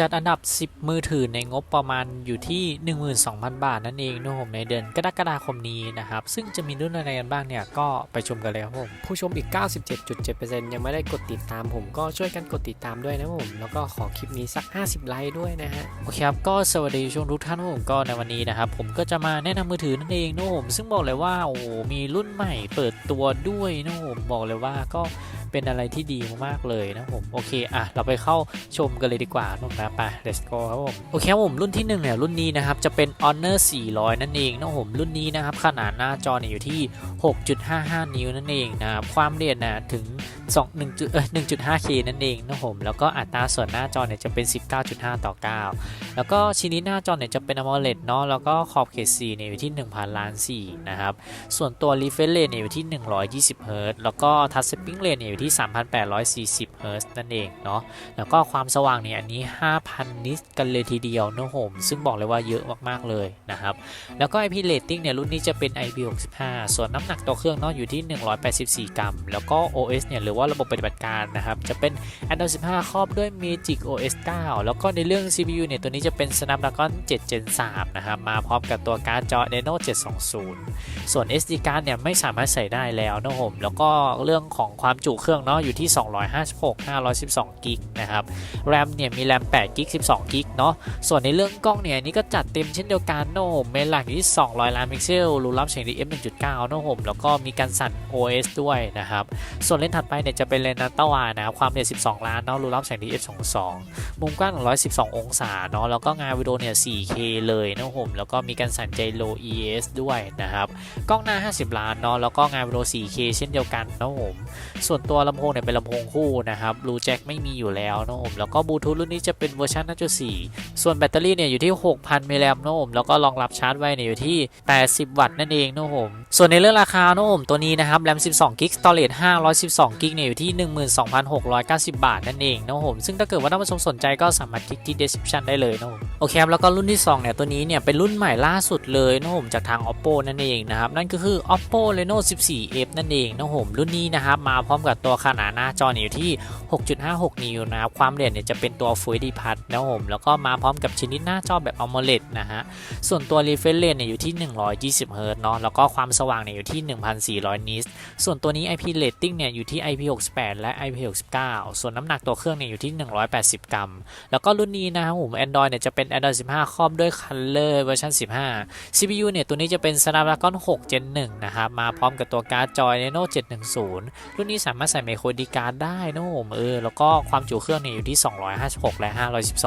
จัดอันดับ 10 มือถือในงบประมาณอยู่ที่ 12,000 บาทนั่นเองนะครับผมในเดือนกรกฎาคมนี้นะครับ ซึ่งจะมีรุ่นอะไรกันบ้างเนี่ย ก็ไปชมกันเลยครับผม ผู้ชมอีก 97.7%ยังไม่ได้กดติดตามผมก็ช่วยกันกดติดตามด้วยนะผม แล้วก็ขอคลิปนี้สัก 50 ไลค์ด้วยนะฮะ โอเคครับก็สวัสดีช่วงทุกท่านครับผมก็ในวันนี้นะครับ ผมก็จะมาแนะนำมือถือนั่นเองนะครับผมซึ่งบอกเลยว่าโอ้โหมีรุ่นใหม่เปิดตัวด้วยนะครับผมบอกเลยว่าก็ เป็นอะไรที่ดีมากๆเลยนะผมโอเคอะเราไปเข้าชมกันเลยดีกว่านุ่มนะไป let's go ครับผมโอเคครับผมรุ่นที่หนึ่งเนี่ยรุ่นนี้นะครับจะเป็น Honor 400 นั่นเองนะผมรุ่นนี้นะครับขนาดหน้าจอเนี่ยอยู่ที่ 6.55 นิ้วนั่นเองนะครับความเรียนนะถึง2 1จุดเออ 1.5K นั่นเองนะผมแล้วก็อัตราส่วนหน้าจอเนี่ยจะเป็น 19.5 ต่อ 9 แล้วก็ชิ้นนี้หน้าจอเนี่ยจะเป็น AMOLED เนาะแล้วก็ขอบเขตสีเนี่ยอยู่ที่ 1,000ล้านสีนะครับส่วนตัว refresh rate เนี่ยอยู่ที่ 120 Hz แล้วก็ touch spring rate เนี่ยอยู่ที่ที่ 3,840 Hz นั่นเองเนาะแล้วก็ความสว่างเนี่ยอันนี้ 5,000 นิตกันเลยทีเดียวนะผมซึ่งบอกเลยว่าเยอะมากๆเลยนะครับ แล้วก็ IP rating เนี่ยรุ่นนี้จะเป็น IP65 ส่วนน้ำหนักตัวเครื่องเนาะอยู่ที่ 184 กรัม แล้วก็ OS เนี่ยหรือว่าระบบปฏิบัติการนะครับจะเป็น Android 15 ครอบด้วย Magic OS 9 แล้วก็ในเรื่อง CPU เนี่ยตัวนี้จะเป็น Snapdragon 7 Gen 3 นะครับมาพร้อมกับตัวการ์ดจอ Adreno 720 ส่วน SD card เนี่ยไม่สามารถใส่ได้แล้วนะผมแล้วก็เรื่องของความจุเครื่ององเนาะอยู่ที่ 256 512กิกนะครับ RAM เนี่ยมี RAM 8กิก12กิกเนาะส่วนในเรื่องกล้องเนี่ยนนี้ก็จัดเต็มเช่นเดียวกันโนะผมเมนหลักอยู่ที่ 200 ล้านพิกเซลรูรับเสียงดี f 1.9นะผมแล้วก็มีการสั่น OS ด้วยนะครับส่วนเลนส์ถัดไปเนี่ยจะเป็นเลนส์นัตตาวานะครับความเร็ว12 ล้านเนาะรูรับแสงดี f2.2 มุมกว้าง 112 องศาเนาะแล้วก็งานวิดีโอเนี่ย 4K เลยนะผมแล้วก็มีการสั่นใจโล ES ด้วยนะครับกล้องหน้า 50 ล้านเนาะแล้วก็งานวิดีโอ 4K เช่นเดียวกันนะผมส่วนตัวลำโพงเนี่ยเป็นลำโพงคู่นะครับบลูแจ็คไม่มีอยู่แล้วนะผมแล้วก็บลูทูธรุ่นนี้จะเป็นเวอร์ชัน5.4 ส่วนแบตเตอรี่เนี่ยอยู่ที่ 6,000 มิลลิแอมป์นะผมแล้วก็รองรับชาร์จไว้เนี่ยอยู่ที่ 80 วัตต์นั่นเองนะผมส่วนในเรื่องราคานะผมตัวนี้นะครับแรม 12 กิกสตอเรจ512 กิกเนี่ยอยู่ที่ 12,690 บาทนั่นเองนะผมซึ่งถ้าเกิดว่าท่านผู้ชมสนใจก็สามารถคลิกที่ description ได้เลยนะผมโอเคครับแล้วก็รุ่นที่2เนี่ยตัวนี้เนี่ยเป็นรุ่นใหม่ล่าสุดเลยนะผมจากทาง oppo นั่นเองนะครับนั่นก็คือ oppo reno 14f นั่นเองนะผมรุ่นนี้นะครับมาพร้อมกับตัวขนาดหน้าจออยู่ที่ 6.56 นิ้วนะครับ ความเรียนเนี่ยจะเป็นตัว Full HD Plus นะผม แล้วก็มาพร้อมกับชนิดหน้าจอแบบ AMOLED นะฮะ ส่วนตัว refresh rate เนี่ยอยู่ที่ 120 Hz เนาะ แล้วก็ความสว่างเนี่ยอยู่ที่ 1,400นิตส่วนตัวนี้ IP rating เนี่ยอยู่ที่ IP68 และ IP69 ส่วนน้ำหนักตัวเครื่องเนี่ยอยู่ที่ 180 กรัม แล้วก็รุ่นนี้นะครับผม Android เนี่ยจะเป็น Android 15 ครอบด้วย Color เวอร์ชัน15 CPU เนี่ยตัวนี้จะเป็น Snapdragon 6 Gen 1นะครับ มาพร้อมกับตัวการ์ดจอ Adreno 710 รุ่นนี้สามารถใส่ micro SD card ได้นะผมเออแล้วก็ความจุเครื่องเนี่ยอยู่ที่ 256 และ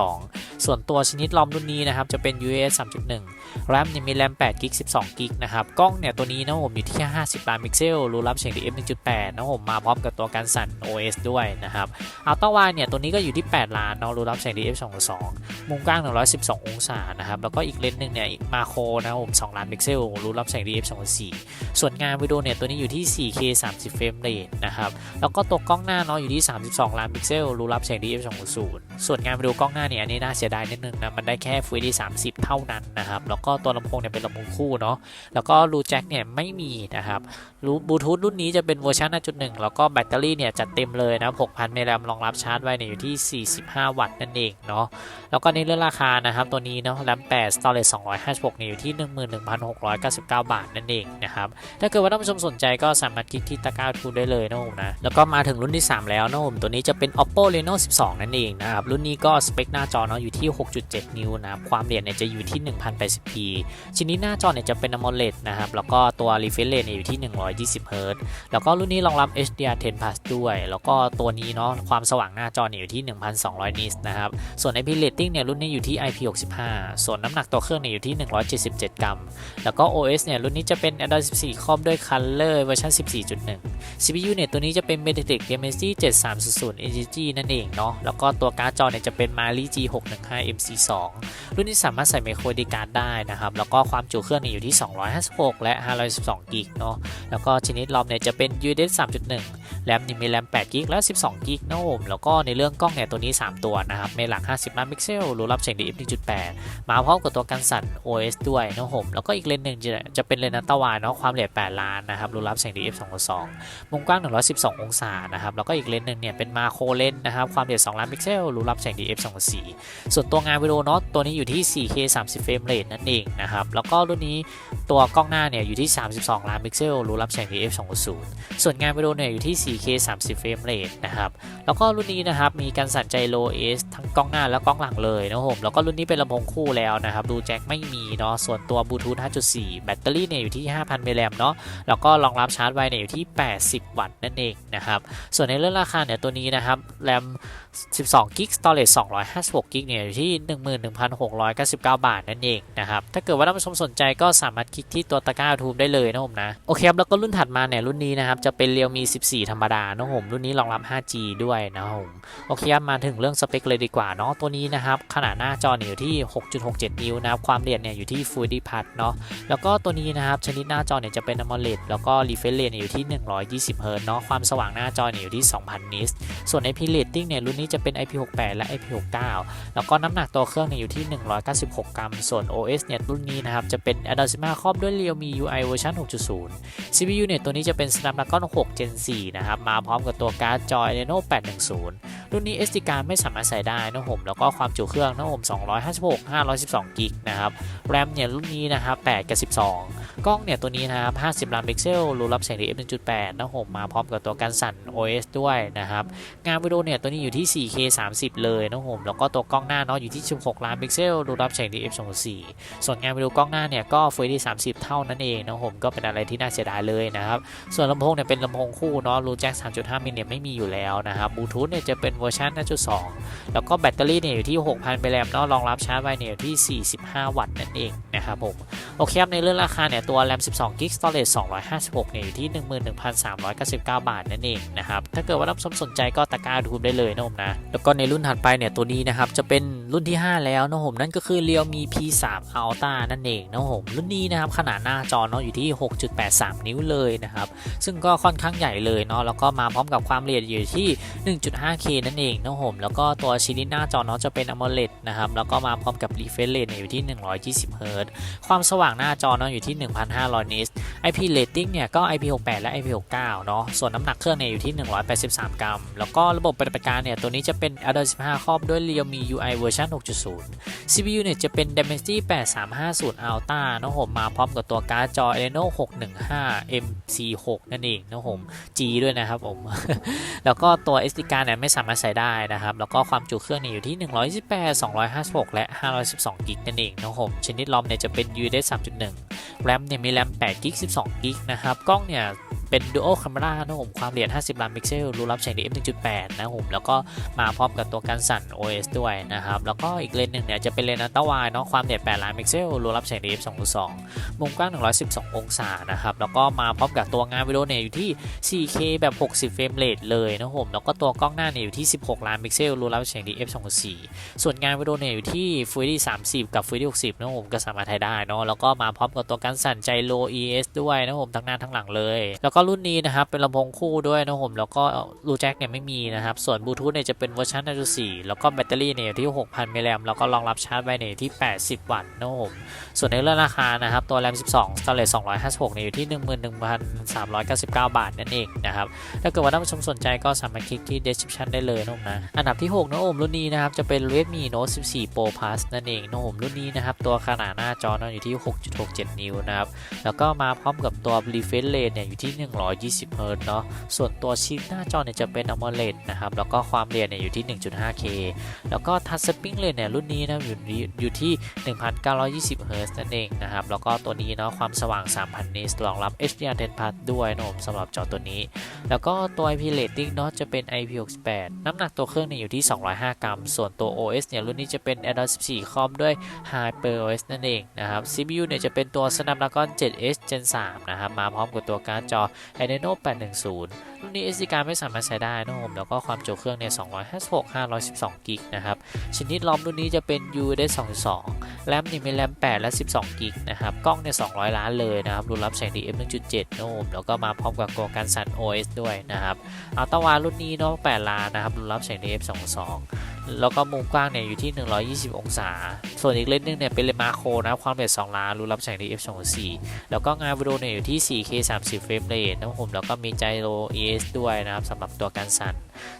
512 ส่วนตัวชนิดรอมรุ่นนี้นะครับจะเป็น UFS 3.1 RAM เนี่ยมี RAM 8 g b 12 g b นะครับกล้องเนี่ยตัวนี้นะผมอยู่ที่ 50 ล้านพิกเซลรูรับเสียงดี f 1.8นะผมมาพร้อมกับตัวการสั่น OS ด้วยนะครับอัลต้าไวเนี่ยตัวนี้ก็อยู่ที่ 8 ล้านเนาะรูรับเสียงดี f 2.2 มุมกว้าง 112 องศานะครับแล้วก็อีกเลนส์หนึ่งเนี่ยมาโครนะผม2ล้านพิกเซลรูรับเสียงดี f 2.4ส่วนงานวิดีโอเนี่ยตัวนี้อยู่ที่ 4K 30 เฟรมเรทนะครับแล้วก็ตัวกล้องหน้าเนาะอยู่ที่ 32 ล้านพิกเซลรูรับเสียงดี f 2.0ส่วนงานวิดีโอกล้องหน้าเนี่ยอันนี้น่าเสียดายนิดนึงนะมันได้แค่ Full HD 30 เท่านั้นนะครับแล้วก็ตัวลำโพงเนี่ยเป็นลำโพงคู่เนาะแล้วก็รูแจ็คเนี่ยไม่มีนะครับรูบลูทูธรุ่นนี้จะเป็นเวอร์ชัน5.1 แล้วก็แบตเตอรี่เนี่ยจัดเต็มเลยนะ6,000มิลลิแอมป์รองรับชาร์จไว้เนี่ยอยู่ที่ 45 วัตต์นั่นเองเนาะแล้วก็ในเรื่องราคานะครับตัวนี้เนาะแรม8 storage 256เนี่ยอยู่ที่ 11,699 บาทนั่นเองนะครับถ้าเกิดว่าท่านผู้ชมสนใจก็สามารถคลิกที่ตะกร้าทูได้เลยนะผมนะแล้วก็มาถึงรุ่นที่ 3 แล้วนะผมตัวนี้จะเป็น oppo reno 12 นั่นเองนะครับ รุ่นนี้ก็สเปคหน้าจอเนาะอยู่ที่ 6.7 นิ้วนะครับความเรียนเนี่ยจะอยู่ที่ 1080p ชิ้นนี้หน้าจอเนี่ยจะเป็น AMOLED นะครับแล้วก็ตัว refresh rate เนี่ยอยู่ที่ 120 Hz แล้วก็รุ่นนี้รองรับ HDR10 Plus ด้วย แล้วก็ตัวนี้เนาะความสว่างหน้าจอเนี่ยอยู่ที่ 1,200นิตนะครับส่วน IP rating เนี่ยรุ่นนี้อยู่ที่ IP65 ส่วนน้ำหนักตัวเครื่องเนี่ยอยู่ที่ 177 กรัม แล้วก็ OS เนี่ยรุ่นนี้จะเป็น Android 14ครอบด้วย Color เวอร์ชัน14.1 CPU เนี่ยตัวนี้จะเป็น MediaTek Dimensity 7300 NGG นั่นเองเนาะ แล้วก็ตัวการ์ดจอเนี่ยจะเป็น Mali G615 MC2 รุ่นนี้สามารถใส่ micro SD card ได้นะครับ แล้วก็ความจุเครื่องเนี่ยอยู่ที่ 256 และ 512 กิกเนาะ แล้วก็ชนิดรอมเนี่ยจะเป็น UHD 3.1 แรมนี่มีแรม8กิกและ12กิกนะผมแล้วก็ในเรื่องกล้องเนี่ยตัวนี้ 3 ตัวนะครับในหลัก 50ล้านพิกเซลรูรับแสง DF 1.8 มาพร้อมกับตัวกันสั่น OS ด้วยนะผมแล้วก็อีกเลนส์หนึ่งจะจะเป็นเลนส์อัลตร้าวด์เนาะความละเอียด 8 ล้านนะครับรูรับแสง DF 2.2 มุมกว้าง 112 องศานะครับแล้วก็อีกเลนส์หนึ่งเนี่ยเป็นมาโครเลนส์นะครับความละเอียด 2 ล้านพิกเซลรูรับแสง DF 2.4 ส่วนตัวงานวิดีโอเนาะตัวนี้อยู่ที่ 4K 30เฟรมเรทนั่นเองนะครับแล้วก็รุ่นนี้ตัวกล้องหน้าเนี่ยอยู่ที่ 32 ล้านพิกเซลรูรับแสง DF 2.0 ส่วนงานวิดีโอเนี่ยอยู่ที่ 4K 30 เฟรมเรทนะครับ แล้วก็รุ่นนี้นะครับมีการสั่นใจโลเอสทั้งกล้องหน้าและกล้องหลังเลยนะครับผม แล้วก็รุ่นนี้เป็นลำโพงคู่แล้วนะครับ ดูแจ็คไม่มีเนาะ ส่วนตัวบลูทูธ 5.4 แบตเตอรี่เนี่ยอยู่ที่ 5,000มิลลิแอมเนาะ แล้วก็รองรับชาร์จไวเนี่ยอยู่ที่ 80 วัตต์นั่นเองนะครับ ส่วนในเรื่องราคาเนี่ยตัวนี้นะครับ แรม 12กิก storage 256กิกเนี่ยอยู่ที่ 11,699 บาทนั่นเองนะครับ ถ้าเกิดว่าท่านผู้ชมสนใจก็สามารถคลิกที่ตัวตะกร้าทูบได้เลยนะผมนะ โอเคครับ แล้วก็รุ่นถัดมาเนี่ยรุ่นนี้นะครับจะเป็น Realme 14ธรรมดานะผมรุ่นนี้รองรับ 5G ด้วยนะผมโอเคครับมาถึงเรื่องสเปคเลยดีกว่าเนาะตัวนี้นะครับขนาดหน้าจอเนี่ยอยู่ที่ 6.67 นิ้วนะครับความละเอียดเนี่ยอยู่ที่ Full HD p l u เนาะแล้วก็ตัวนี้นะครับชนิดหน้าจอเนี่ยจะเป็น AMOLED แล้วก็ refresh rate เนี่ยอยู่ที่ 120 Hz เนาะความสว่างหน้าจอเนี่ยอยู่ที่ 2,000 nits ส่วน IP rating เนี่ยรุ่นนี้จะเป็น IP68 และ IP69 แล้วก็น้ำหนักตัวเครื่องเนี่ยอยู่ที่ 196 กรัม ส่วน OS เนี่ยรุ่นนี้นะครับจะเป็น Adreno 15ครอบด้วย Realme UI เวอร์ชัน6.0 CPU เนี่ยตัวนี้จะเป็น Snapdragon 6 Gen 4นะครับ มาพร้อมกับตัวการ์ดจอย Reno 810 รุ่นนี้ SD card ไม่สามารถใส่ได้นะผมแล้วก็ความจุเครื่องนะผม256 512กิกนะครับแรมเนี่ยรุ่นนี้นะครับ8กับ12 กล้องเนี่ยตัวนี้นะครับ50ล้านพิกเซลรูรับแสง DF 1.8นะผมมาพร้อมกับตัวการสั่น OS ด้วยนะครับงานวิดีโอเนี่ยตัวนี้อยู่ที่ 4K 30 เลยนะผมแล้วก็ตัวกล้องหน้าเนาะอยู่ที่ 16 ล้านพิกเซลรูรับแสง DF 2.4ส่วนงานวิดีโอกล้องหน้าเนี่ยก็ Full HD 30 เท่านั้นเองนะผมก็เป็นอะไรที่น่าเสียดายเลยนะครับส่วนลำโพงเนี่ยเป็นลำโพงคู่เนาะรูแจ็ค3.5มิลเนี่ยไม่มีอยู่แล้วนะครับบลูทูธเนี่ยจะเป็นเวอร์ชัน5.2 แล้วก็แบตเตอรี่เนี่ยอยู่ที่ 6,000มิลลิแอมเนาะรองรับชาร์จไวเนี่ยที่ 45 วัตต์นั่นเองนะครับผมโอเคครับในเรื่องราคาเนี่ยตัวแรม12 g b storage 256 เนี่ยอยู่ที่ 11,399 บาทนั่นเองนะครับถ้าเกิดว่านผู้ชมสนใจก็ตะกร้าดูได้เลยนะผมนะแล้วก็ในรุ่นถัดไปเนี่ยตัวนี้นะครับจะเป็นรุ่นที่ 5 แล้วนะผมนั่นก็คือ Realme P3 Ultra นั่นเองนะผมรุ่นนี้นะครับขนาดหน้าจอเนาะอยู่ที่ 6.83 นิ้วเลยนะครับซึ่งก็ค่อนข้างใหญ่เลยเนาะแล้วก็มาพร้อมกับความละเอียดอยู่ที่ 1.5K นนั่นเองนะผมแล้วก็ตัวชิ้นหน้าจอเนาะจะเป็น AMOLED นะครับแล้วก็มาพร้อมกับ refresh rate อยู่ที่ 120 Hz ความสว่างหน้าจอเนาะอยู่ที่ 1,500 nits IP rating เนี่ยก็ IP68 และ IP69 เนาะส่วนน้ำหนักเครื่องเนี่ยอยู่ที่ 183 กรัม แล้วก็ระบบปฏิบัติการเนี่ยตัวนี้จะเป็น Android 15 ครอบด้วย Realme UI เวอร์ชัน6.0 CPU เนี่ยจะเป็น Dimensity 8350 Ultra นะผมมาพร้อมกับตัวการ์ดจอ Adreno 615 MC6 นั่นเองนะผม G ด้วยนะครับผม แล้วก็ตัว SD card เนี่ยไม่สามารถใช้ได้นะครับ แล้วก็ความจุเครื่องเนี่ยอยู่ที่ 128 256 และ 512กิกนั่นเองนะผมชนิดลอมเนี่ยจะเป็น UFS 3.1 แรมเนี่ยมีแรม8กิก12กิกนะครับกล้องเนี่ย เป็น Dual Camera นะผมความละเอียด 50 ล้านพิกเซลรูรับแสง DF 1.8 นะผมแล้วก็มาพร้อมกับตัวการสั่น OS ด้วยนะครับ แล้วก็อีกเลนหนึ่งเนี่ยจะเป็นเลนอัลตร้าไวด์เนาะความละเอียด 8 ล้านพิกเซลรูรับแสง DF 2.2 มุมกว้าง 112 องศานะครับ แล้วก็มาพร้อมกับตัวงานวิดีโอเนี่ยอยู่ที่ 4K แบบ 60 เฟรมเรทเลยนะผมแล้วก็ตัวกล้องหน้าเนี่ยอยู่ที่ 16 ล้านพิกเซลรูรับแสง DF 2.4 ส่วนงานวิดีโอเนี่ยอยู่ที่ Full HD 30 กับ Full HD 60นะผมก็สามารถถ่ายได้เนาะแล้วก็มาพร้อมกับตัวการสั่นใจโล ES ด้วยนะผมทั้งหน้าทั้งหลังเลยแล้วก็รุ่นนี้นะครับเป็นลำโพงคู่ด้วยนะผมแล้วก็รูแจ็คเนี่ยไม่มีนะครับ ส่วนบลูทูธเนี่ยจะเป็นเวอร์ชัน5.4แล้วก็แบตเตอรี่เนี่ยอยู่ที่ 6,000 มิลลิแอมป์แล้วก็รองรับชาร์จไวเนี่ยที่ 80 วัตต์นะผมส่วนในเรื่องราคานะครับตัวแรม 12 storage 256เนี่ยอยู่ที่ 11,399 บาทนั่นเองนะครับถ้าเกิดว่าท่านผู้ชมสนใจก็สามารถคลิกที่ description ได้เลยนะผมนะอันดับที่6นะผมรุ่นนี้นะครับจะเป็น Redmi Note 14 Pro Plus นั่นเองนะผมรุ่นนี้นะครับตัวขนาดหน้าจอนอยู่ที่ 6.67 นิ้วนะครับแล้วก็มาพร้อมกับตัว refresh rate เนี่ยอยู่ที่120 Hz เนาะ ส่วนตัวชิปหน้าจอเนี่ยจะเป็น AMOLED นะครับ แล้วก็ความเรียนเนี่ยอยู่ที่ 1.5K แล้วก็ Touch Spring Rate เนี่ยรุ่นนี้นะอยู่ที่อยู่ที่ 1,920 Hz นั่นเองนะครับ แล้วก็ตัวนี้เนาะความสว่าง 3,000 nits รองรับ HDR10 Plus ด้วยนะผมสำหรับจอตัวนี้ แล้วก็ตัว IP rating เนาะจะเป็น IP68 น้ำหนักตัวเครื่องเนี่ยอยู่ที่ 205 กรัม ส่วนตัว OS เนี่ยรุ่นนี้จะเป็น Android 14ครอบด้วย HyperOS นั่นเองนะครับ CPU เนี่ยจะเป็นตัว Snapdragon 7 H Gen 3 นะครับ มาพร้อมกับตัวการ์ดจอ Adreno 810 รุ่นนี้ SD card ไม่สามารถใช้ได้นะผมแล้วก็ความจุเครื่องเนี่ย256 512กิกนะครับ ชนิดรอมรุ่นนี้จะเป็น UFS 2.2แบแรมนี่มีแรม8 และ 12กิกนะครับ กล้องเนี่ย200 ล้านเลยนะครับรูรับแสง DF 1.7นะผมแล้วก็มาพร้อมกับกการสั่น OS ด้วยนะครับอัลตาวารุ่นนี้เนาะ8ล้านนะครับรูรับแสง DF 22 แล้วก็มุมกว้างเนี่ยอยู่ที่ 120 องศา ส่วนอีกเลนส์นึงเนี่ยเป็นเลนส์มาโครนะครับความละเอียด2ล้านรูรับแสง DF 24แล้วก็งานวิดีโอเนี่ยอยู่ที่ 4K 30 เฟรมเรทนะครับผมแล้วก็มีไจโร ES ด้วยนะครับสำหรับตัวการสั่น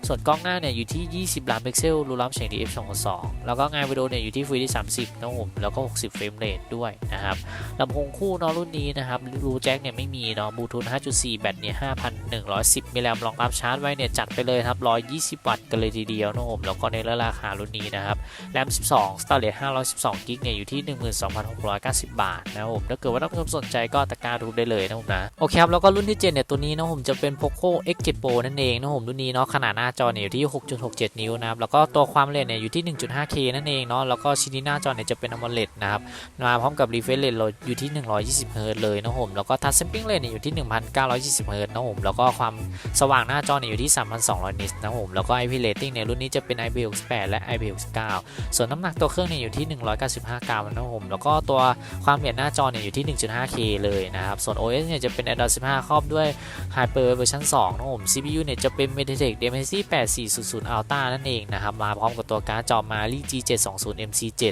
ส่วนกล้องหน้าเนี่ยอยู่ที่ 20 ล้านพิกเซลรูรับแสง DF 2.2แล้วก็งานวิดีโอเนี่ยอยู่ที่ Full HD 30นะครับผมแล้วก็ 60 เฟรมเรทด้วยนะครับลำโพงคู่นาะรุ่นนี้นะครับรูแจ็คเนี่ยไม่มีเนาะบลูทูธ5.4 แบตเนี่ย5,110มิลลิแอมป์รองรับชาร์จไว้เนี่ยจัดไปเลยครับ120 วัตต์กันเลยทีเดียวนะครับผมแล้วก็ในราคารุ่นนี้นะครับแรม 12 Storage 512กิกเนี่ยอยู่ที่ 12,690 บาทนะครับผมถ้าเกิดว่าท่านผู้ชมสนใจก็ตะการ้าดูได้เลยนะผมนะโอเคครับแล้วก็รุ่นที่ 7 เนี่ย ตัวนี้นะผมจะเป็น Poco X7 Pro นั่นเองนะผมรุ่นนี้เนาะขนาดหน้าจอเนี่ยอยู่ที่ 6.67 นิ้วนะครับแล้วก็ตัวความละเอียดเนี่ยอยู่ที่ 1.5K นั่นเองเนาะแล้วก็ชิ้นที่หน้าจอเนี่ยจะเป็น AMOLED นะครับมาพร้อมกับ refresh rate อยู่ที่ 120 Hz เลยนะผมแล้วก็ touch sampling rate เนี่ยอยู่ที่ 1,920 Hz นะผมแล้วก็ความสว่างหน้าจอเนี่ยอยู่ที่ 3,200นิตนะครับผมแล้วก็ IP rating เนี่ยรุ่นนี้จะเป็น68 และ IP69 ส่วนน้ำหนักตัวเครื่องเนี่ยอยู่ที่ 195 กรัมนะครับผมแล้วก็ตัวความละเอียดหน้าจอเนี่ยอยู่ที่ 1.5K เลยนะครับ ส่วน OS เนี่ยจะเป็น Android 15 ครอบด้วย Hyper เวอร์ชัน2นะครับผม CPU เนี่ยจะเป็น MediaTek Dimensity 8400 Ultra นั่นเองนะครับ มาพร้อมกับตัวการ์ดจอ Mali G720 MC7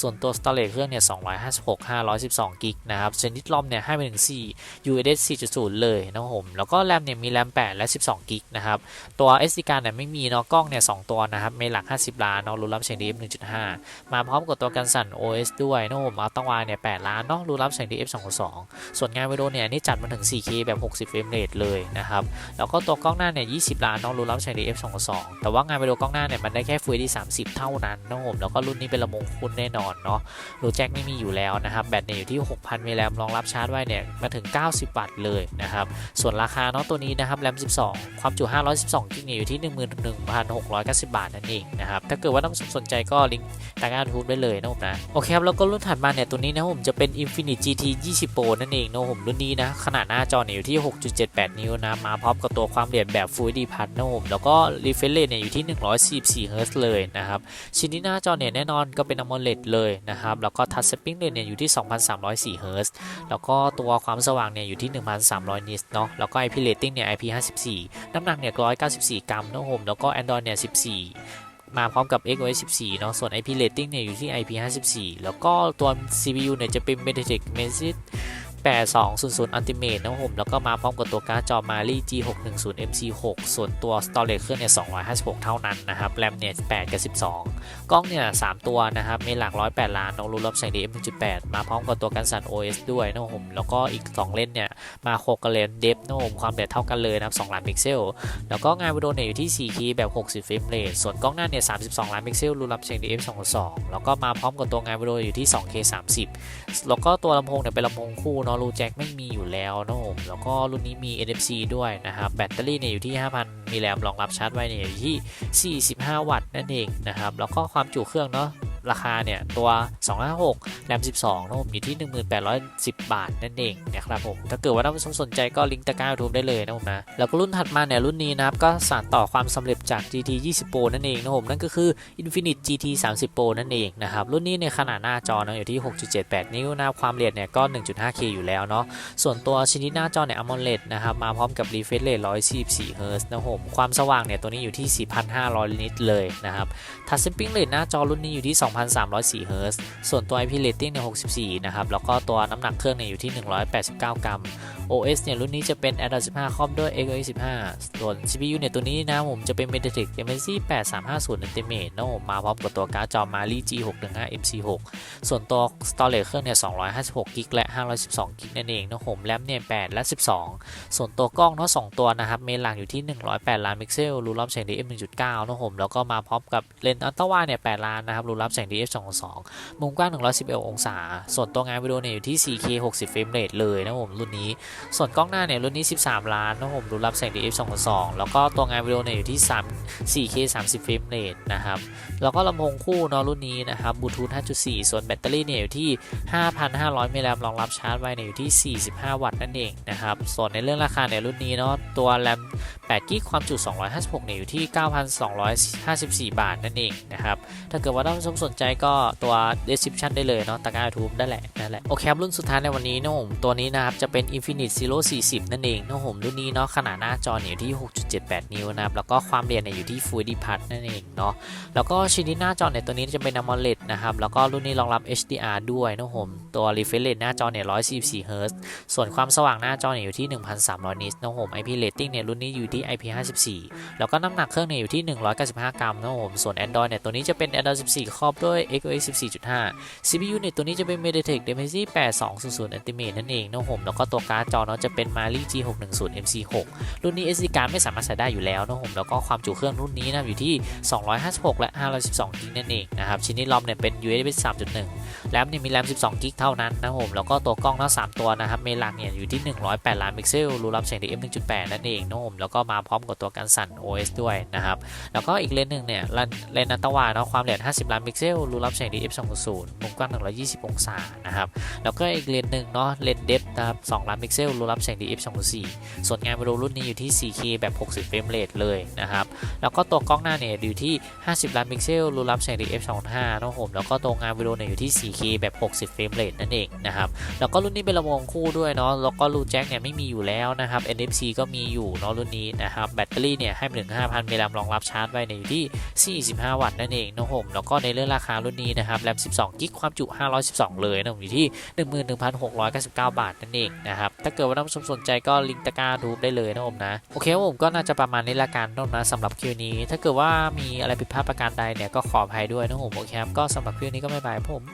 ส่วนตัว Storage เครื่องเนี่ย 256 512 กิกนะครับชนิด ROM เนี่ยให้ไปถึง 4 USS 4.0 เลยนะครับผม แล้วก็ RAM เนี่ยมี RAM 8และ 12 กิกนะครับ ตัว SD card เนี่ยไม่มีเนาะ กล้องเนี่ย 2 ตัวนะครับมนหลัก50 ล้านเนาะรูรับเสียง DF 1.5 มาพร้อมกับตัวกันสั่น OS ด้วยนะผมอัลตร้าวาเนี่ย8ล้านเนาะรูรับเสียง DF 2.2 ส่วนงานวิดีโอเนี่ยนี่จัดมาถึง 4K แบบ 60เฟรมเรทเลยนะครับ แล้วก็ตัวกล้องหน้าเนี่ย20 ล้านเน้องรู้รับใช้ DF 2.2 แต่ว่างานวิดีโอกล้องหน้าเนี่ยมันได้แค่ Full HD 30 เท่านั้นนะผมแล้วก็รุ่นนี้เป็นลำโพงคุณแน่นอนเนาะรูแจ็คไม่มีอยู่แล้วนะครับแบตเนี่ยอยู่ที่ 6,000มิลลิแอมป์รองรับชาร์จไว้เนี่ยมาถึง 90 วัตต์เลยนะครับส่วนราคาเนาะตัวนี้นะครับแรม 12 ความจุ512กิกเนี่ยอยู่ที่ 11,690 บาทนั่นเองนะครับ ถ้าเกิดว่าต้องสนใจก็ลิงก์ตางานทูบได้เลยนะผมนะ โอเคครับ แล้วก็รุ่นถัดมาเนี่ยตัวนี้นะผมจะเป็น Infinite GT 20 Pro นั่นเองนะผมรุ่นนี้นะ ขนาดหน้าจอเนี่ยอยู่ที่ 6.78 นิ้วนะ มาพร้อมกับตัวความละเอียดแบบ Full HD Plus นะผมแล้วก็ refresh rate เนี่ยอยู่ที่ 144 Hz เลยนะครับ ชิ้นที่หน้าจอเนี่ยแน่นอนก็เป็น AMOLED เลยนะครับ แล้วก็ touch sampling rate เนี่ยอยู่ที่ 2,304 Hz แล้วก็ตัวความสว่างเนี่ยอยู่ที่ 1,300นิตเนาะแล้วก็ IP rating เนี่ย IP54 น้ำหนักเนี่ย194 กรัมนะผมแล้วก็ Android เนี่ย 14 มาพร้อมกับ XOS 14 เนาะ ส่วน IP rating เนี่ยอยู่ที่ IP54 แล้วก็ตัว CPU เนี่ยจะเป็น MediaTek Mesit 8200 Ultimate นะครับผมแล้วก็มาพร้อมกับตัวการ์ดจอ Mali G610 MC6 ส่วนตัว Storage เครื่องเนี่ย256 เท่านั้นนะครับ RAM เนี่ย8กับ 12 กล้องเนี่ย 3 ตัวนะครับมีหลัก 108 ล้านน้องรูรับแสง DF 1.8 มาพร้อมกับตัวกันสั่น OS ด้วยนะครับผมแล้วก็อีก 2 เลนเนี่ย มาโคกับเลนเดฟนะครับผมความละเอียดเท่ากันเลยนะครับ2ล้านพิกเซล แล้วก็งานวิดีโอเนี่ยอยู่ที่ 4K แบบ 60 เฟรมเรทส่วนกล้องหน้าเนี่ย 32 ล้านพิกเซลรูรับแสง DF 2.2 แล้วก็มาพร้อมกับตัวงานวิดีโออยู่ที่ 2K 30 แล้วก็ตัวลำโพงเนี่ยเป็นลำโพงคู่เนาะรูแจ็คไม่มีอยู่แล้วนะผมแล้วก็รุ่นนี้มี NFC ด้วยนะครับ แบตเตอรี่เนี่ยอยู่ที่ 5,000มิลลิแอมป์รองรับชาร์จไว้เนี่ยอยู่ที่ 45 วัตต์นั่นเองนะครับ แล้วก็ความจุเครื่องเนาะ ราคาเนี่ยตัว 256แรม12นะผมอยู่ที่ 1810 บาทนั่นเองนะครับผม ถ้าเกิดว่าท่านผู้ชมสนใจก็ลิงก์ตะกร้า YouTube ได้เลยนะผมนะ แล้วก็รุ่นถัดมาเนี่ยรุ่นนี้นะครับก็สานต่อความสำเร็จจาก GT 20 Pro นั่นเองนะผมนั่นก็คือ Infinite GT 30 Pro นั่นเองนะครับรุ่นนี้เนี่ยขนาดหน้าจอเนะอยู่ที่ 6.78 นิ้วนะความละเอียดเนี่ยก็ 1.5K อยู่แล้วเนาะส่วนตัวชนที่หน้าจอเนี่ย AMOLED นะครับมาพร้อมกับ refresh rate 144 Hz นะผมความสว่างเนี่ยตัวนี้อยู่ที่ 4,500 นิตเลยนะครับ touch sampling rate หน้าจอรุ่นนี้อยู่ที่2,304 Hz ส่วนตัว IP rating เนี่ย 64 นะครับ แล้วก็ตัวน้ำหนักเครื่องเนี่ยอยู่ที่ 189 กรัม OS เนี่ย รุ่นนี้จะเป็น Android 15 ครอบด้วย XOS 15 ส่วน CPU เนี่ย ตัวนี้นะผมจะเป็น MediaTek Dimensity 8350 Ultimate นะผมมาพร้อมกับตัวการ์ดจอ Mali G615 MC6 ส่วนตัว storage เครื่องเนี่ย 256 กิกและ 512 กิกนั่นเองนะผมแรมเนี่ย 8 และ 12 ส่วนตัวกล้องเนาะ 2 ตัวนะครับ เมนหลักอยู่ที่ 108 ล้านพิกเซล รูรับแสง DF 1.9นะผมแล้วก็มาพร้อมกับเลนส์อัลตร้าวด์เนี่ย 8 ล้านนะครับ รูรับแสง DF 2.2มุมกว้าง 111 องศา ส่วนตัวงานวิดีโอเนี่ยอยู่ที่ 4K 60 เฟรมเรทเลยนะผมรุ่นนี้ ส่วนกล้องหน้าเนี่ยรุ่นนี้ 13 ล้านนะผมรูรับแสง DF 2.2 แล้วก็ตัวงานวิดีโอเนี่ยอยู่ที่ 3 4K 30 เฟรมเรทนะครับแล้วก็ลำโพงคู่เนาะรุ่นนี้นะครับบลูทูธ5.4 ส่วนแบตเตอรี่เนี่ยอยู่ที่ 5,500 มิลลิแอมป์รองรับชาร์จไว้เนี่ยอยู่ที่ 45 วัตต์นั่นเองนะครับส่วนในเรื่องราคาเนี่ยรุ่นนี้เนาะตัวแรม8กิกความจุ 256เนี่ยอยู่ที่ 9,254 บาทนั่นเองนะครับถ้าเกิดว่าท่านผู้ชมสนใจก็ตัว description ได้เลยเนาะตะกร้า YouTube ได้แหละนั่นแหละโอเคครับรุ่นสุดท้ายในวันนี้นะผมตัวนี้นะครับจะเป็น Infinite Zero 40 นั่นเองนะผมรุ่นนี้เนาะขนาดหน้าจอเนี่ยอยู่ที่ 6.78 นิ้วนะครับแล้วก็ความเรียนเนี่ยอยู่ที่ Full HD Plus นั่นเองเนาะแล้วก็ชนิดหน้าจอเนี่ยตัวนี้จะเป็น AMOLED นะครับแล้วก็รุ่นนี้รองรับ HDR ด้วยนะผมตัว refresh rate หน้าจอเนี่ย 144 Hz ส่วนความสว่างหน้าจอเนี่ยอยู่ที่ 1,300 นิตนะผม IP rating เนี่ยรุ่นนี้อยู่ที่ IP 54แล้วก็น้ำหนักเครื่องเนี่ยอยู่ที่ 195 กรัมนะผมส่วน Android เนี่ยตัวนี้จะเป็น Android 14 ครอบด้วยด้วย XOS 14.5 CPU เนี่ยตัวนี้จะเป็น MediaTek Dimensity 8200 Ultimate นั่นเองนะผมแล้วก็ตัวการ์ดจอเนาะจะเป็น Mali G610 MC6 รุ่นนี้ SD card ไม่สามารถใส่ได้อยู่แล้วนะผมแล้วก็ความจุเครื่องรุ่นนี้นะอยู่ที่ 256 และ 512 กิกนั่นเองนะครับชิ้นนี้รอมเนี่ยเป็น USB 3.1 แรมเนี่ยมีแรม 12 กิกเท่านั้นนะผมแล้วก็ตัวกล้องทั้ง3ตัวนะครับเมนหลักเนี่ยอยู่ที่ 108 ล้านพิกเซลรูรับแสง DF 1.8 นั่นเองนะผมแล้วก็มาพร้อมกับตัวการสั่น OS ด้วยนะครับแล้วก็อีกเลนส์หนึ่งเนี่ยเลนเลนส์อัตร้าเนาะความละเอียด 50 ล้านพิกเซลลรูรับแสง DF 2.0มุมกว้าง 120 องศานะครับแล้วก็อีกเลนส์หนึ่งเนาะเลนส์เดฟนะครับ2ล้านพิกเซลรูรับแสง DF 2.4ส่วนงานวิดีโอรุ่นนี้อยู่ที่ 4K แบบ 60 เฟรมเรทเลยนะครับแล้วก็ตัวกล้องหน้าเนี่ยอยู่ที่ 50 ล้านพิกเซลรูรับแสง DF 2.5นะผมแล้วก็ตัวงานวิดีโอเนี่ยอยู่ที่ 4K แบบ 60 เฟรมเรทนั่นเองนะครับแล้วก็รุ่นนี้เป็นลำโพงคู่ด้วยเนาะแล้วก็รูแจ็คเนี่ยไม่มีอยู่แล้วนะครับ NFC ก็มีอยู่เนาะรุ่นนี้นะครับแบตเตอรี่เนี่ยให้ถึง5,000มิลลิแอมรองรับชาร์จไว้เนี่ยอยู่ที่ 45 วัตต์นั่นเองนะผมแล้วก็ในเรื่องราคารุ่นนี้นะครับแรม 12 กิก ความจุ 512 เลยนะผมอยู่ที่ 11,699 บาทนั่นเองนะครับ ถ้าเกิดว่าท่านผู้ชมสนใจก็ลิงก์ตะกร้าดูได้เลยนะผมนะ โอเคผมก็น่าจะประมาณนี้ละกันนะสำหรับคลิปนี้ ถ้าเกิดว่ามีอะไรผิดพลาดประการใดเนี่ยก็ขออภัยด้วยนะผมโอเคครับก็สำหรับคลิปนี้ก็ไม่บายผม